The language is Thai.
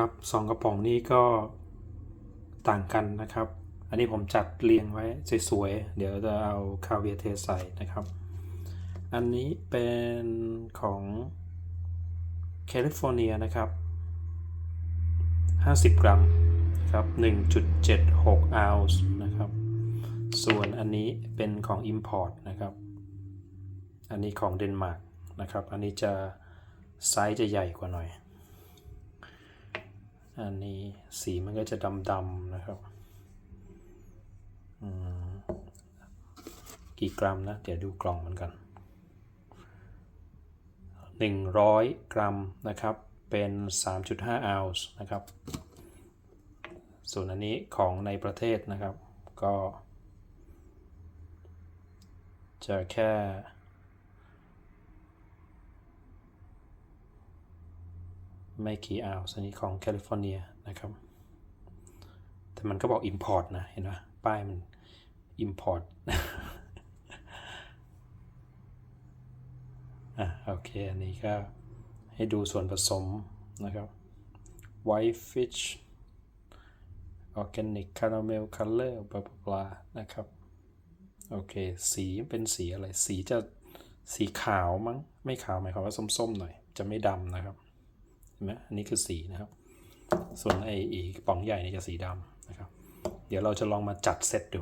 ครับสองกระป๋องนี้ก็ต่างกันนะครับ อันนี้ผมจัดเรียงไว้สวยๆ เดี๋ยวจะเอาคาเวียเทใส่นะครับ อันนี้เป็นของแคลิฟอร์เนียนะครับ 50 กรัมครับ 1.76ออนซ์นะครับ ส่วนอันนี้เป็นของ Import นะครับ อันนี้ของเดนมาร์กนะครับ อันนี้จะไซส์จะใหญ่กว่าหน่อย อันนี้สีมันก็จะดำๆนะครับกี่กรัมนะ เดี๋ยวดูกล่องมันกัน 100 กรัมนะครับ เป็น 3.5ออนซ์นะครับ ส่วนอันนี้ของในประเทศนะครับ ก็ จะแค่ ไม่กี่ออนซ์อันนี้ของแคลิฟอร์เนียนะครับ แต่มันก็บอก Import นะ เห็นไหมป้ายมัน Import อะโอเค อันนี้ก็ให้ดูส่วนผสมนะครับ white fish organic caramel color บลาบลาบลานะครับ โอเค สีเป็นสีอะไร สีจะสีขาวมั้ง ไม่ขาวหมายความว่าส้มๆหน่อย จะไม่ดำนะครับ ไหมอันนี้คือสีนะครับ ส่วนไอ้อีกกระป๋องใหญ่นี่จะสีดำนะครับ เดี๋ยวเราจะลองมาจัดเซตดู